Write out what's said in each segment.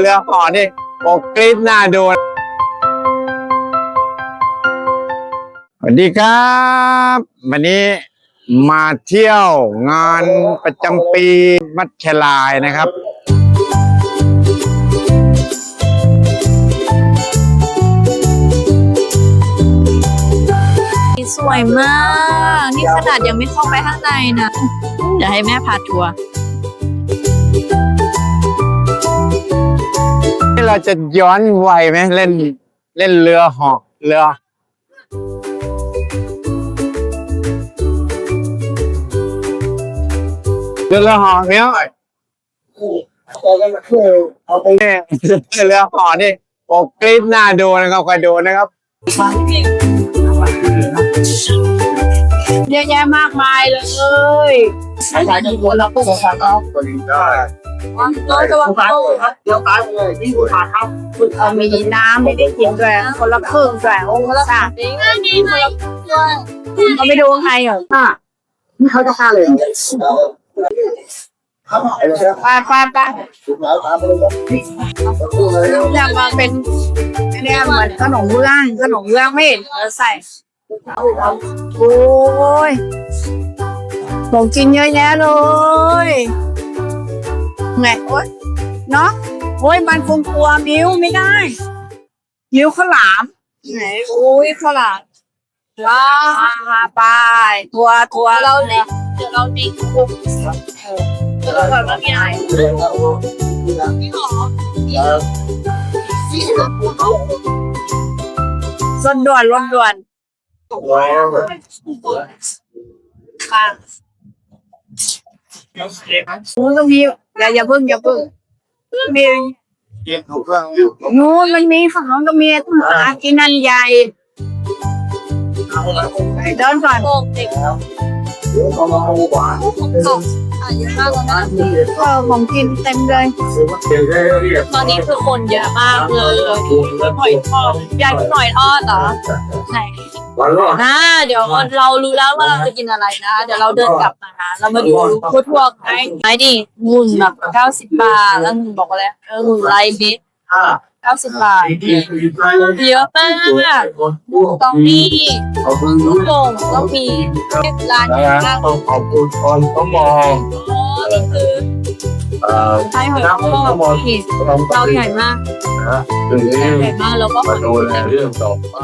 เรือหอนี่โอกกรี๊ดหน้าดูสวัสดีครับ วันนี้มาเที่ยวงานประจำปีมัชลายนะครับสวยมาก นี่ขนาดยังไม่เข้าไปข้างในนะ เดี๋ยวให้แม่พาทัวร์ เราจะย้อนวัยไหมเล่นเล่นเรือเหาะเรือ เรือเหาะเนี้ยเนี่ยเรือเหาะนี่โอกกรี๊ดหน้าดูนะครับคอยดูนะครับ เยอะแยะมากมายเลยขายที่หัวเราก็สามารถก็ได้ ร้อยตัวขายเดี๋ยวขายเลยนี่คุณขาครับคุณมีน้ำไม่ได้กินด้วยคนละครึ่งด้วยอ้คนละสามนี่ไงเขาไปดูข้างในเหรอนี่เขาจะฆ่าเลยเขาบอกเลยไปไปไปแล้วตามไปเลยอยากมาเป็นเนี่ยเหมือนขนมเบื้องขนมเบื้องไม่เห็นใส่โอ้ยของกินเยอะแยะเลย ไงโอ๊ยเนาะโอ้ยมันคงกลัวมิ้วไม่ได้มิ้วข้าวหลามไหนโอ้ยข้าวหลามว้าไปทัวทัวเราเด็กเดี๋ยวเราเด็กปุ๊บเดี๋ยวเราก่อนว่ามีอะไรพี่หอรถด่วนรถด่วนค่ะ นู้นก็มีอย่าอย่าเพิ่งอย่าเพิ่งมีเก็บถูกต้องอยู่นู้นมันมีฝั่งนู้นก็มีต้นหากินนันใหญ่เดินก่อนเดี๋ยวเขามาเอาหวานเยอะมากเลยนะเออของกินเต็มเลยซื้อมาเก็บได้เรียบตอนนี้คือคนเยอะมากเลยหอยทอดยายหอยทอดเหรอไหน วันรอด นะเดี๋ยวเรารู้แล้วว่าเราจะกินอะไรนะ เดี๋ยวเราเดินกลับมานะเรามาดูทั่วๆไอ้ไอ้ดิงุ่นแบบเก้าสิบบาทแล้วงุ่นบอกว่าอะไรเอองุ่นไรบิดอ่าเก้าสิบบาทไอ้ที่มีไฟเยอะมากตองนี่ขอบคุณลูกโป่งก็มีร้านนะเยอะฮะมากต้องขอบคุณคนต้องมองอ๋อนี่คือเอ่อไส้หอยทอดผิดต้องเราใหญ่มากนะถึงนี้ใหญ่มากแล้วก็หมาอยดูแลเรื่องต่อไป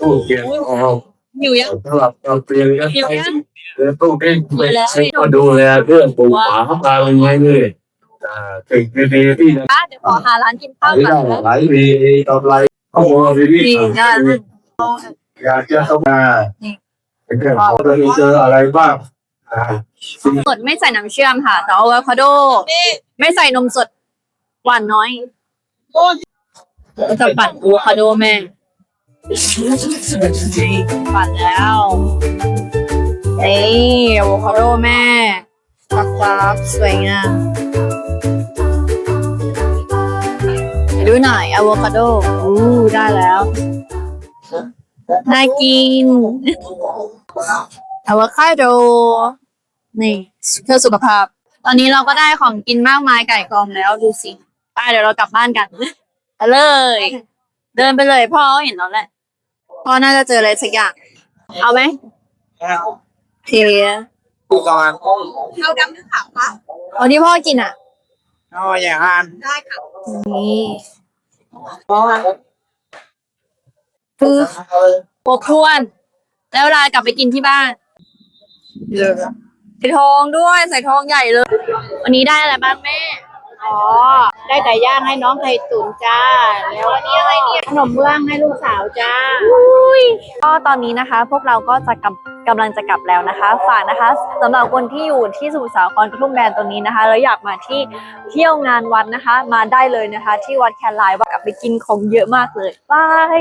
ตู้เก็บของอยู่ยังสำหรับเราเตรียมกันอยู่ไปยังเรื่องตู้เก็บก็ดูแลเรื่องปลูกป่าปลาเป็นไงเลยอ่าสิ่งดีๆที่จะอะเดี๋ยวขอหาร้านกินข้าวไหลก่อนนะไหลมีกำไรเข้ามาดีดีนะอยากจะเข้ามาเป็นเรื่องของเราเจออะไรบ้างอ่าสดไม่ใส่น้ำเชื่อมค่ะ แต่อะโวคาโด ไม่ใส่นมสดหวานน้อยจะปั่นอะโวคาโดแม่ ปั่นแล้วนี่อะโวคาโดแม่ฟักฟักสวยงามดูหน่อยอะโวคาโดอู้ได้แล้วน่ากินอะโวคาโดนี่เพื่อสุขภาพ ตอนนี้เราก็ได้ของกินมากมายไก่กองแล้วดูสิไปเดี๋ยวเรากลับบ้านกันไปเลย เดินไปเลยพ่อเห็นแล้วแหละ พ่อน่าจะเจออะไรสักอย่าง เอาไหมเทียผู้กำลังเอาดำหรือขาวคะเอาที่พ่อกินอะเอาอย่างนั้นนี่คือครบถ้วน แล้วเวลากลับไปกินที่บ้านใส่ทองด้วยใส่ทองใหญ่เลย วันนี้ได้อะไรบ้างแม่ อ๋อ ได้ไก่ย่างให้น้องไข่ตุ๋นจ้า แล้ววันนี้อะไรเนี่ย ขนมเบื้องให้ลูกสาวจ้าก็ตอนนี้นะคะ พวกเราก็จะกำกำลังจะกลับแล้วนะคะ ฝากนะคะสำหรับคนที่อยู่ที่สมุทรสาครกระทุ่มแบนตรงนี้นะคะแล้วอยากมาที่เที่ยวงานวัดนะคะ มาได้เลยนะคะ ที่วัดแคนไลน์ว่ากลับไปกินของเยอะมากเลยบาย